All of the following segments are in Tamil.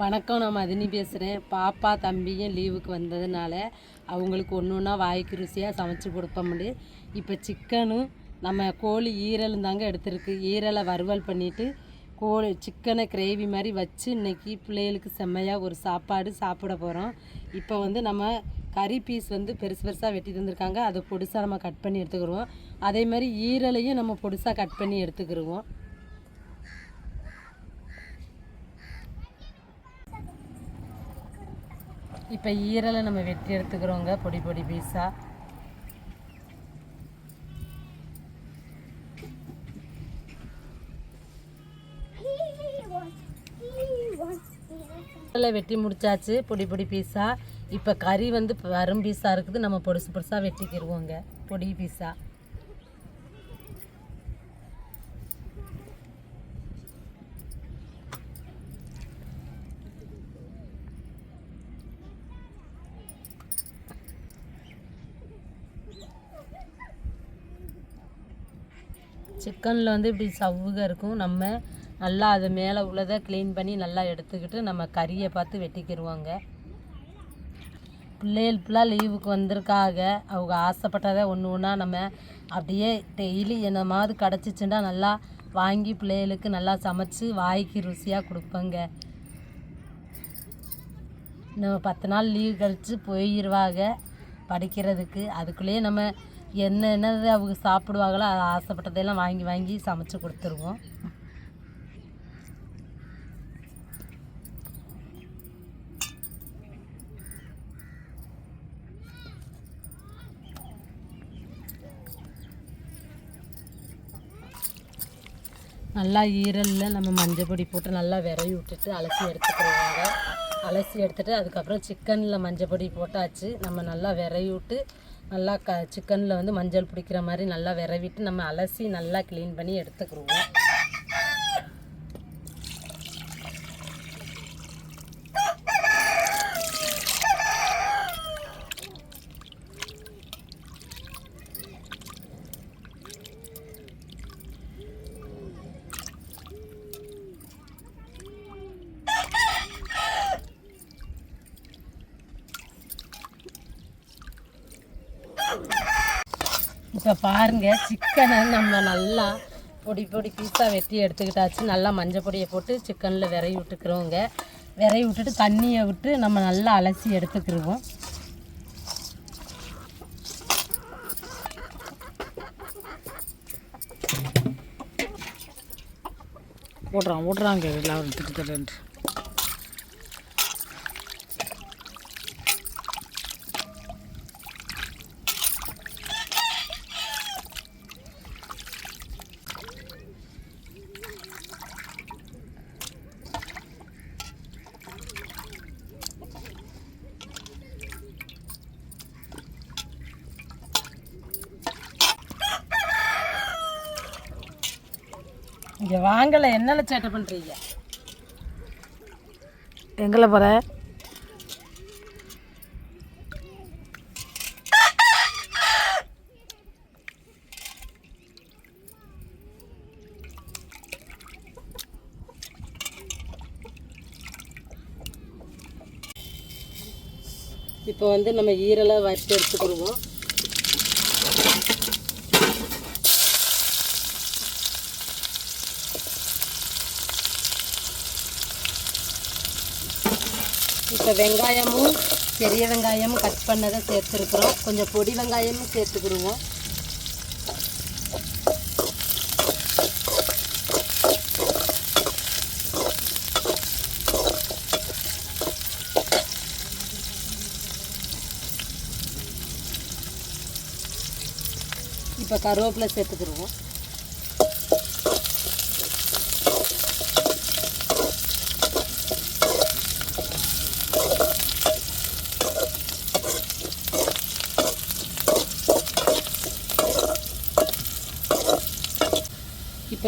வணக்கம் நான் மதினி பேசுகிறேன் பாப்பா தம்பியும் லீவுக்கு வந்ததுனால அவங்களுக்கு ஒன்று ஒன்றா வாய்க்கு ருசியாக சமைச்சு கொடுப்போம்னு. இப்போ சிக்கனும் நம்ம கோழி ஈரலும் தாங்க எடுத்திருக்கு. ஈரலை வறுவல் பண்ணிவிட்டு கோழி சிக்கனை கிரேவி மாதிரி வச்சு இன்னைக்கு பிள்ளைகளுக்கு செம்மையாக ஒரு சாப்பாடு சாப்பிட போகிறோம் இப்போ வந்து நம்ம கறி பீஸ் வந்து பெருசு பெருசாக வெட்டி தந்திருக்காங்க அதை பொடிசாக நம்ம கட் பண்ணி எடுத்துக்கிடுவோம் அதே மாதிரி ஈரலையும் நம்ம பொடிசாக கட் பண்ணி எடுத்துக்கிடுவோம் இப்போ ஈரலை நம்ம வெட்டி எடுத்துக்கிறோங்க. பொடி பொடி பீஸாக ஈரலை வெட்டி முடிச்சாச்சு. பொடி பொடி பீஸாக இப்போ கறி வந்து வரும் பீஸாக இருக்குது. நம்ம பொடிசு பொடிசாக வெட்டிக்கிடுவோங்க பொடி பீஸாக சிக்கனில் வந்து இப்படி சவ்வுக இருக்கும். நம்ம நல்லா அது மேலே உள்ளதை க்ளீன் பண்ணி நல்லா எடுத்துக்கிட்டு நம்ம கறியை பார்த்து வெட்டிக்கிடுவோங்க பிள்ளைகள் ஃபுல்லாக லீவுக்கு வந்திருக்காக. அவங்க ஆசைப்பட்டதை ஒன்று ஒன்றா நம்ம அப்படியே டெய்லி என்னமாவது கிடச்சிச்சுன்னா நல்லா வாங்கி பிள்ளைகளுக்கு நல்லா சமைச்சு வாய்க்கு ருசியாக கொடுப்பேங்க. இன்னும் பத்து நாள் லீவ் கழித்து போயிடுவாங்க படிக்கிறதுக்கு. அதுக்குள்ளேயே நம்ம என்ன என்னது அவங்க சாப்பிடுவாங்களோ அதை ஆசைப்பட்டதையெல்லாம் வாங்கி வாங்கி சமைச்சு கொடுத்துருவோம். நல்லா ஈரலில் நம்ம மஞ்சள் பொடி போட்டு நல்லா விரவி விட்டுட்டு அலசி எடுத்துக்கிறோங்க அலசி எடுத்துட்டு அதுக்கப்புறம் சிக்கனில் மஞ்சள் பொடி போட்டாச்சு. நம்ம நல்லா விரவி விட்டு நல்லா க சிக்கனில் வந்து மஞ்சள் பிடிக்கிற மாதிரி நல்லா விரவிட்டு நம்ம அலசி நல்லா க்ளீன் பண்ணி எடுத்துக்கிடுவோம் இப்போ பாருங்கள் சிக்கனை நம்ம நல்லா பொடி பொடி பீஸாக வெட்டி எடுத்துக்கிட்டாச்சு. நல்லா மஞ்சள் பொடியை போட்டு சிக்கனில் விரவி விட்டுக்கிறோங்க. விரவி விட்டுட்டு தண்ணியை விட்டு நம்ம நல்லா அலசி எடுத்துக்கிருவோம். ஓடுறான் ஓடுறாங்க எல்லாம் திட்டு இங்கே வாங்கலை என்னல சேட்டை பண்ணுறீங்க எங்களை போகிற இப்போ வந்து நம்ம ஈரலை வறுத்து எடுத்துக்கிடுவோம். இப்போ வெங்காயமும் பெரிய வெங்காயமும் கட் பண்ணதை சேர்த்துருக்குறோம். கொஞ்சம் பொடி வெங்காயமும் சேர்த்துக்கிடுவோம் இப்போ கருவேப்பிலை சேர்த்துக்கிடுவோம்.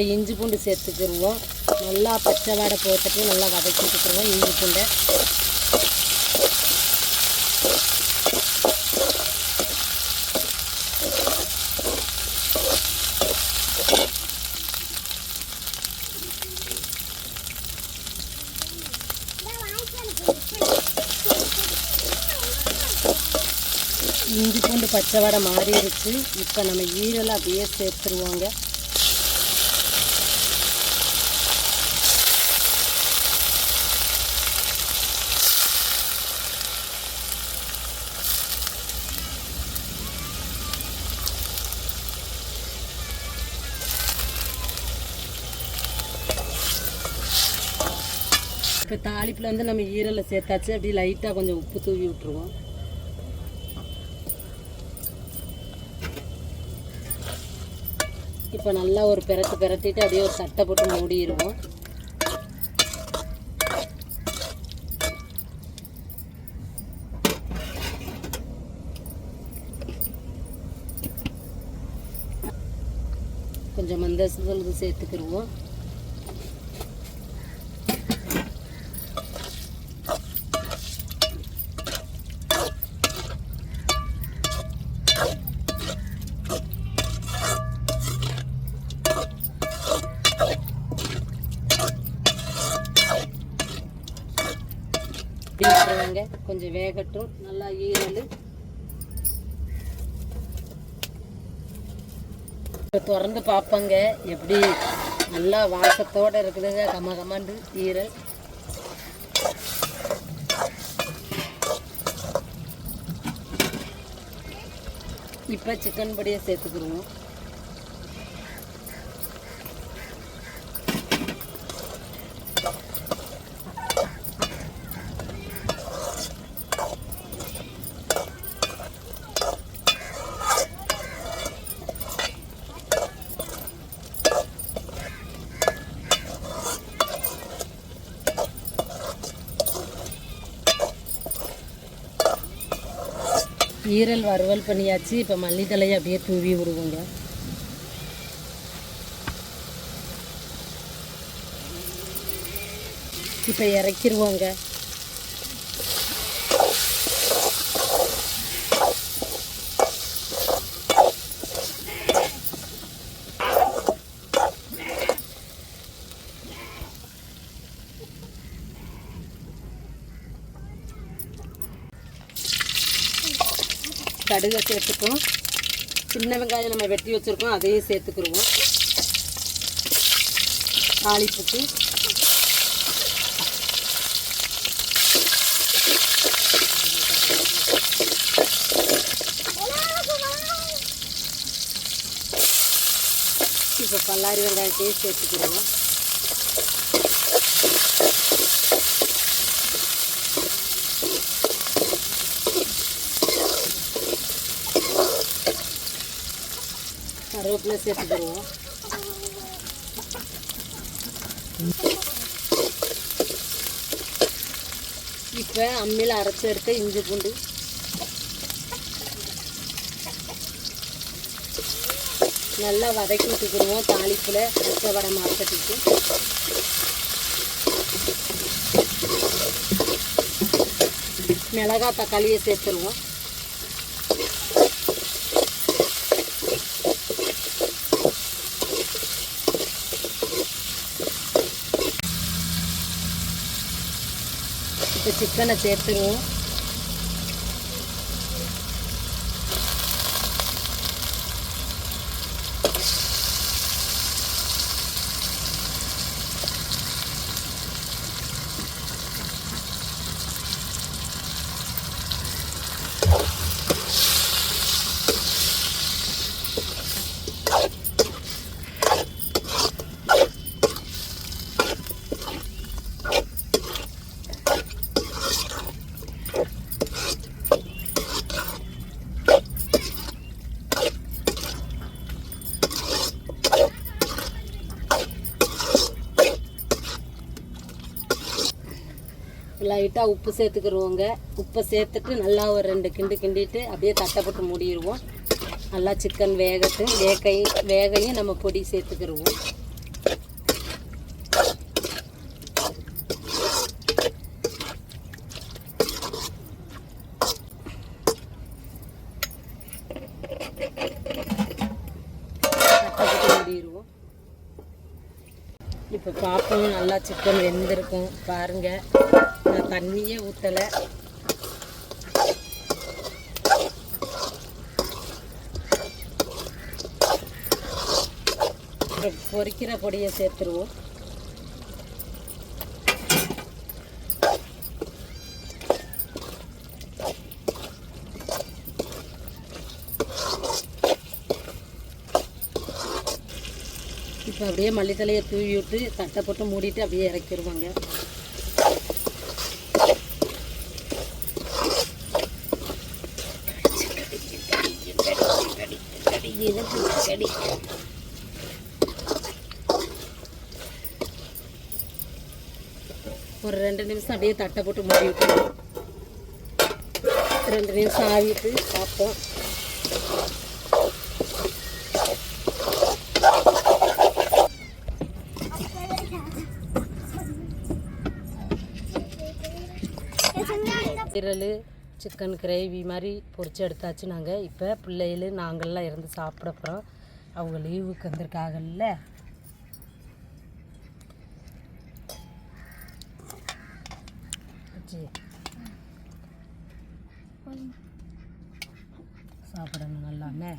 இப்போ இஞ்சி பூண்டு சேர்த்துக்கிடுவோம் நல்லா பச்சை வாடை போட்டுட்டு நல்லா வதக்கிட்டுருவோம் இஞ்சி பூண்டை. இஞ்சி பூண்டு பச்சை வடை மாறிடுச்சு. இப்போ நம்ம ஈரலை அப்படியே சேர்த்துருவோங்க. இப்போ தாளிப்பில் வந்து நம்ம ஈரலை சேர்த்தாச்சு அப்படியே லைட்டாக கொஞ்சம் உப்பு தூவி விட்டுருவோம். இப்போ நல்லா ஒரு பெரட்டு பெரட்டிட்டு அப்படியே ஒரு சட்டை போட்டு மூடிடுவோம். கொஞ்சம் மந்தசல் சேர்த்துக்கிடுவோம் இப்படி விட்டுருவாங்க கொஞ்சம் வேகட்டும். நல்லா ஈரல். இப்போ திறந்து பார்ப்பங்க. எப்படி நல்லா வாசத்தோட இருக்குதுங்க. கம கமாண்டு ஈரல். இப்போ சிக்கன் பொடியை சேர்த்துக்கிடுவோம். ஈரல் வறுவல் பண்ணியாச்சு. இப்போ மல்லித்தலையை அப்படியே தூவி விடுவோங்க. இப்போ இறக்கிடுவோங்க கடுகை சேர்த்துப்போம் சின்ன வெங்காயம் நம்ம வெட்டி வச்சுருக்கோம் அதையும் சேர்த்துக்கிடுவோம் தாளிப்புக்கு. இப்போ பல்லாரி வெங்காயத்தையும் சேர்த்துக்கிடுவோம் கருவேப்பிலை சேர்த்துக்கிடுவோம். இப்போ அம்மியில் அரைச்சி எடுத்த இஞ்சி பூண்டு. நல்லா வதக்கி விட்டுக்கிடுவோம் தாளிப்பில். பச்சை வடை மாற்றத்துக்கு மிளகா தக்காளியை சேர்த்துருவோம். இப்போ சிக்கனை சேர்த்துருவோம். லைட்டாக உப்பு சேர்த்துக்கிடுவோங்க உப்பை சேர்த்துட்டு நல்லா ஒரு ரெண்டு கிண்டு கிண்டிட்டு அப்படியே தட்டப்பட்டு மூடிடுவோம் நல்லா சிக்கன் வேகட்டும். வேகையும் வேகையும் நம்ம பொடி சேர்த்துக்கிடுவோம் இப்போ பார்ப்போம் நல்லா சிக்கன் வெந்திருக்கும். பாருங்கள் நான் தண்ணியே ஊற்றலை அப்புறம் பொறிக்கிற பொடியை சேர்த்துருவோம். இப்போ அப்படியே மல்லித்தலையை தூவி விட்டு தட்டை போட்டு மூடிட்டு அப்படியே இறக்கிடுவாங்க ஒரு ரெண்டு நிமிஷம் அப்படியே தட்டை போட்டு மூடி விட்டுருவோம் ரெண்டு நிமிஷம் ஆவிட்டு பார்ப்போம் ஈரல் சிக்கன் கிரேவி மாதிரி பொரிச்சு எடுத்தாச்சு நாங்கள் இப்போ பிள்ளைகள் நாங்கள்லாம் இருந்து சாப்பிட போகிறோம் அவங்க லீவுக்கு வந்திருக்காங்கல்ல சாப்பிடணும் நல்லாமே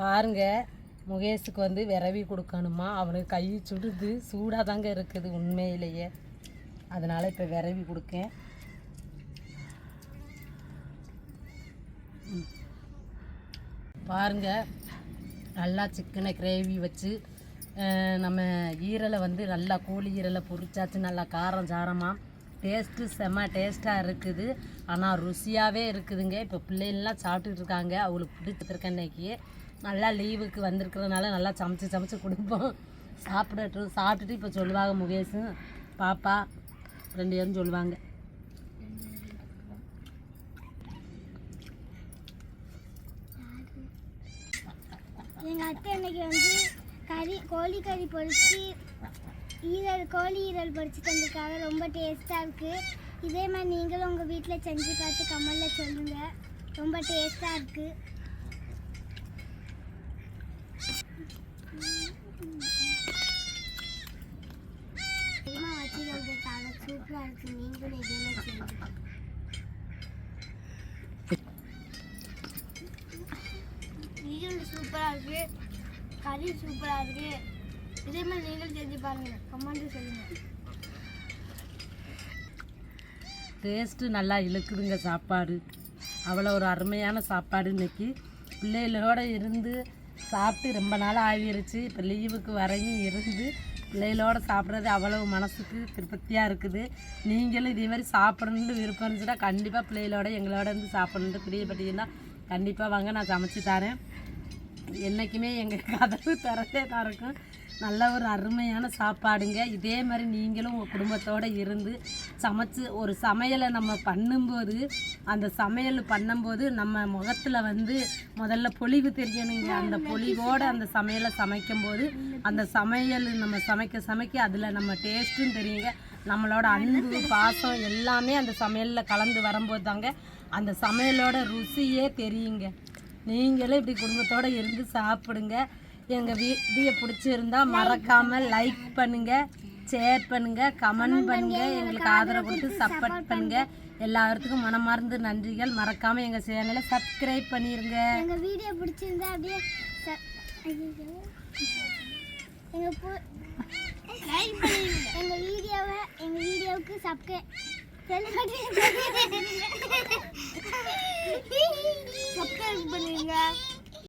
பாருங்க முகேஷுக்கு வந்து விரவி கொடுக்கணுமா? அவனுக்கு கை சுடுது சூடாக தாங்க இருக்குது உண்மையிலேயே. அதனால் இப்போ விரவி கொடுக்கேன். பாருங்க நல்லா சிக்கனை கிரேவி வச்சு நம்ம ஈரலை வந்து நல்லா கோழி ஈரலை பொரிச்சாச்சு நல்லா காரம் சாரமாக டேஸ்ட்டு செம்ம டேஸ்ட்டாக இருக்குது. ஆனால் ருசியாகவே இருக்குதுங்க. இப்போ பிள்ளைகள்லாம் சாப்பிட்டுட்டு இருக்காங்க. அவங்களுக்கு பிடிச்சிருக்க இன்னைக்கு. நல்லா லீவுக்கு வந்திருக்கிறதுனால நல்லா சமைச்சு சமைச்சு கொடுப்போம். சாப்பிடட்டும். சாப்பிட்டுட்டு இப்போ சொல்லுவாங்க முகேஷும் பாப்பா ரெண்டு பேரும் சொல்லுவாங்க. எங்கள் அத்தை இன்னைக்கு வந்து கறி கோழி கறி பொறிச்சு ஈரல் கோழி ஈரல் பொறிச்சு தந்திருக்காங்க. ரொம்ப டேஸ்ட்டாக இருக்குது இதே மாதிரி நீங்களும் உங்கள் வீட்டில் செஞ்சு பார்த்து கமலில் சொல்லுங்கள் ரொம்ப டேஸ்ட்டாக இருக்குது வச்சுக்கிறதுக்காக சூப்பராக இருக்குது நீங்களும் இதே மாதிரி செஞ்சு பாருங்க. ஈரல் சூப்பராக இருக்கு கறி சூப்பராக இருக்கு இதே மாதிரி நீங்களும் செஞ்சு பாருங்க கமெண்ட் சொல்லுங்க டேஸ்ட்டு நல்லா இழுக்குதுங்க சாப்பாடு. அவ்வளோ ஒரு அருமையான சாப்பாடு இன்னைக்கு. பிள்ளைகளோட இருந்து சாப்பிட்டு ரொம்ப நாள் ஆகிருச்சு. இப்போ லீவுக்கு வரையும் இருந்து பிள்ளைகளோட சாப்பிட்றது அவ்வளவு மனசுக்கு திருப்தியாக இருக்குது. நீங்களும் இதே மாதிரி சாப்பிடணுன்னு விருப்பம் இருந்துச்சுன்னா கண்டிப்பாக பிள்ளைகளோட எங்களோட இருந்து சாப்பிட்ணுன்ட்டு பிரியப்பட்டீங்கன்னா கண்டிப்பாக வாங்க நான் சமைச்சு தரேன். என்றைக்குமே எங்கள் கதவு திறந்தே தான் இருக்கும். நல்ல ஒரு அருமையான சாப்பாடுங்க. இதே மாதிரி நீங்களும் உங்கள் குடும்பத்தோடு இருந்து சமைச்சு ஒரு சமையலை நம்ம பண்ணும்போது அந்த சமையல் பண்ணும்போது நம்ம முகத்தில் வந்து முதல்ல பொலிவு தெரியணுங்க. அந்த பொலிவோடு அந்த சமையலை சமைக்கும்போது அந்த சமையல் நம்ம சமைக்க சமைக்க அதில் நம்ம டேஸ்ட்டும் தெரியுங்க. நம்மளோட அன்பு பாசம் எல்லாமே அந்த சமையலில் கலந்து வரும்போது தாங்க அந்த சமையலோட ருசியே தெரியுங்க. நீங்களும் இப்படி குடும்பத்தோட இருந்து சாப்பிடுங்க. எங்கள் வீடியோ பிடிச்சிருந்தா மறக்காமல் லைக் பண்ணுங்க ஷேர் பண்ணுங்க கமெண்ட் பண்ணுங்க. எங்களுக்கு ஆதரவு கொடுத்து சப்போர்ட் பண்ணுங்க. எல்லாத்துக்கும் மனமார்ந்த நன்றிகள். மறக்காம எங்கள் சேனலை சப்ஸ்கிரைப் பண்ணிருங்க. எங்கள் வீடியோ பிடிச்சிருந்தா அப்படியே ச- ஐயையோ. எங்க பு எங்கள் வீடியோவை எங்கள் வீடியோவுக்கு சப்ஸ்கிரைப் சப்ஸ்கிரைப் பண்ணுங்க